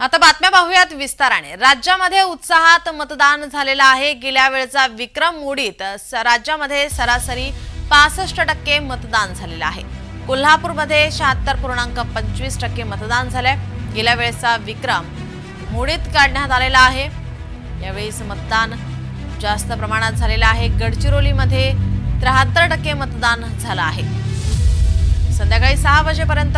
आता बातम्या पाहूयात विस्ताराने. राज्यामध्ये उत्साहात मतदान झालेलं आहे. गेल्या वेळचा विक्रम मोडीत स- राज्यामध्ये सरासरी पासष्ट टक्के मतदान झालेलं आहे. कोल्हापूरमध्ये शहात्तर पूर्णांक पंचवीस टक्के मतदान झालंय. गेल्या वेळेचा विक्रम मोडीत काढण्यात आलेला आहे. यावेळीच मतदान जास्त प्रमाणात झालेलं आहे. गडचिरोलीमध्ये त्र्याहत्तर टक्के मतदान झालं आहे. संध्याकाळी सहा वाजेपर्यंत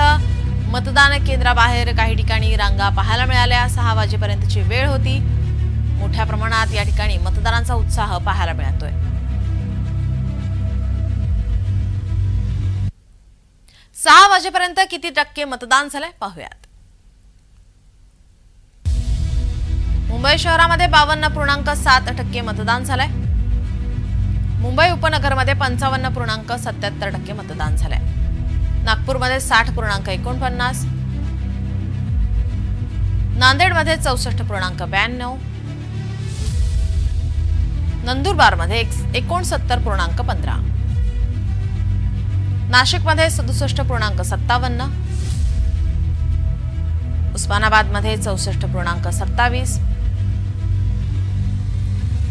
मतदान केंद्राबाहेर काही ठिकाणी रांगा पाहायला मिळाल्या. सहा वाजेपर्यंतची वेळ होती. मोठ्या प्रमाणात या ठिकाणी मतदारांचा उत्साह पाहायला मिळतोय. सहा वाजेपर्यंत किती टक्के मतदान झालंय? पाहूयात. मुंबई शहरामध्ये बावन्न पूर्णांक सात टक्के मतदान झालंय. मुंबई उपनगरमध्ये पंचावन्न पूर्णांक सत्याहत्तर टक्के मतदान झालंय. नागपूरमध्ये साठ पूर्णांक एकोणपन्नास. नांदेडमध्ये चौसष्ट पूर्णांक ब्याण्णव. नंदुरबारमध्ये एक- एकोणसत्तर पूर्णांक पंधरा. नाशिकमध्ये सदुसष्ट पूर्णांक सत्तावन्न. उस्मानाबादमध्ये चौसष्ट पूर्णांक सत्तावीस.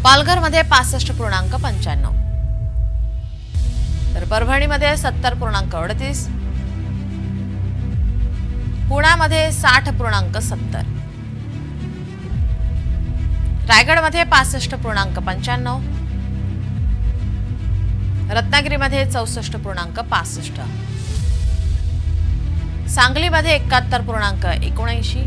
पालघरमध्ये पासष्ट पूर्णांक पंच्याण्णव. तर परभणीमध्ये सत्तर पूर्णांक अडतीस. पुण्यामध्ये साठ पूर्णांक सत्तर. रायगडमध्ये पासष्ट पूर्णांक पंच्याण्णव. रत्नागिरीमध्ये चौसष्ट पूर्णांक पासष्ट. सांगलीमध्ये एकाहत्तर पूर्णांक एकोणऐंशी.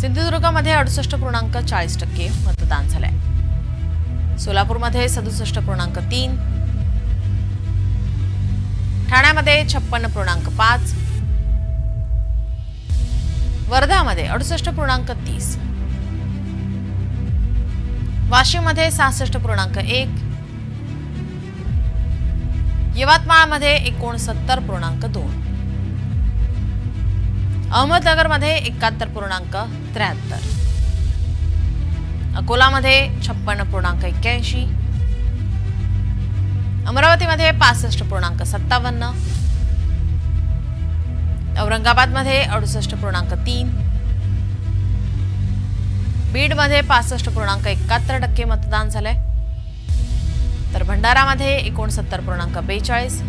सिंधुदुर्गमध्ये अडुसष्ट पूर्णांक चाळीस टक्के मतदान झालंय. सोलापूरमध्ये सदुसष्ट पूर्णांक तीन. ठाण्यामध्ये छप्पन्न पूर्णांक पाच. वर्धामध्ये अडुसष्ट पूर्णांक तीस. वाशिममध्ये सहासष्ट पूर्णांक एक. यवतमाळमध्ये एकोणसत्तर पूर्णांक दोन. अहमदनगरमध्ये एकाहत्तर पूर्णांक त्र्याहत्तर. अकोलामध्ये छप्पन्न पूर्णांक एक्क्याऐंशी. अमरावतीमध्ये पासष्ट पूर्णांक सत्तावन्न. औरंगाबादमध्ये अडुसष्ट पूर्णांक तीन. बीडमध्ये पासष्ट पूर्णांक एकाहत्तर टक्के मतदान झालंय. तर भंडारामध्ये एकोणसत्तर पूर्णांक बेचाळीस.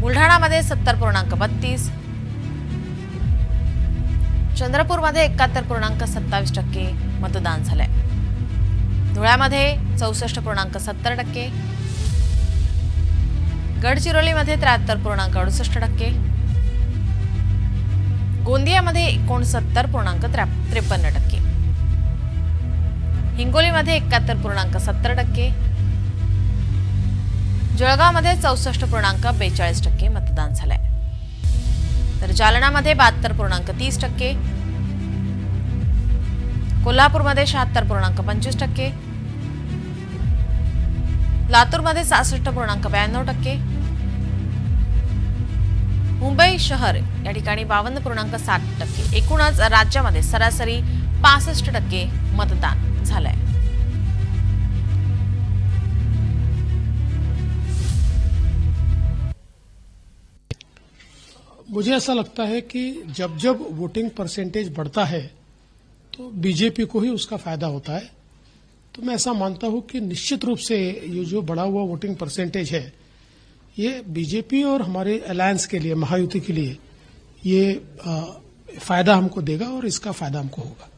बुलढाणामध्ये सत्तर पूर्णांक बत्तीस. चंद्रपूरमध्ये एकाहत्तर पूर्णांक सत्तावीस टक्के मतदान झालंय. धुळ्यामध्ये चौसष्ट पूर्णांक सत्तर टक्के. गडचिरोलीमध्ये त्र्याहत्तर पूर्णांक अडुसष्ट टक्के. गोंदियामध्ये एकोणसत्तर पूर्णांक त्र्या- त्रेपन्न टक्के. हिंगोलीमध्ये एकाहत्तर पूर्णांक सत्तर टक्के. जळगावमध्ये चौसष्ट पूर्णांक बेचाळीस टक्के मतदान झालंय. तर जालनामध्ये बहात्तर पूर्णांक तीस टक्के. कोल्हापूरमध्ये शहात्तर पूर्णांक पंचवीस टक्के. लातूरमध्ये सहासष्ट पूर्णांक ब्याण्णव टक्के. मुंबई शहर या ठिकाणी बावन्न पूर्णांक सात टक्के. एकूणच राज्यामध्ये सरासरी पासष्ट टक्के मतदान झालंय. मुझे ऐसा लगता है कि जब जब वोटिंग परसेंटेज बढ़ता है तो बीजेपी को ही उसका फायदा होता है। तो मैं ऐसा मानता हूँ कि निश्चित रूप से ये जो बढ़ा हुआ वोटिंग परसेंटेज है ये बीजेपी और हमारे अलायंस के लिए महायुति के लिए ये आ, फ़ायदा हमको देगा और इसका फ़ायदा हमको होगा।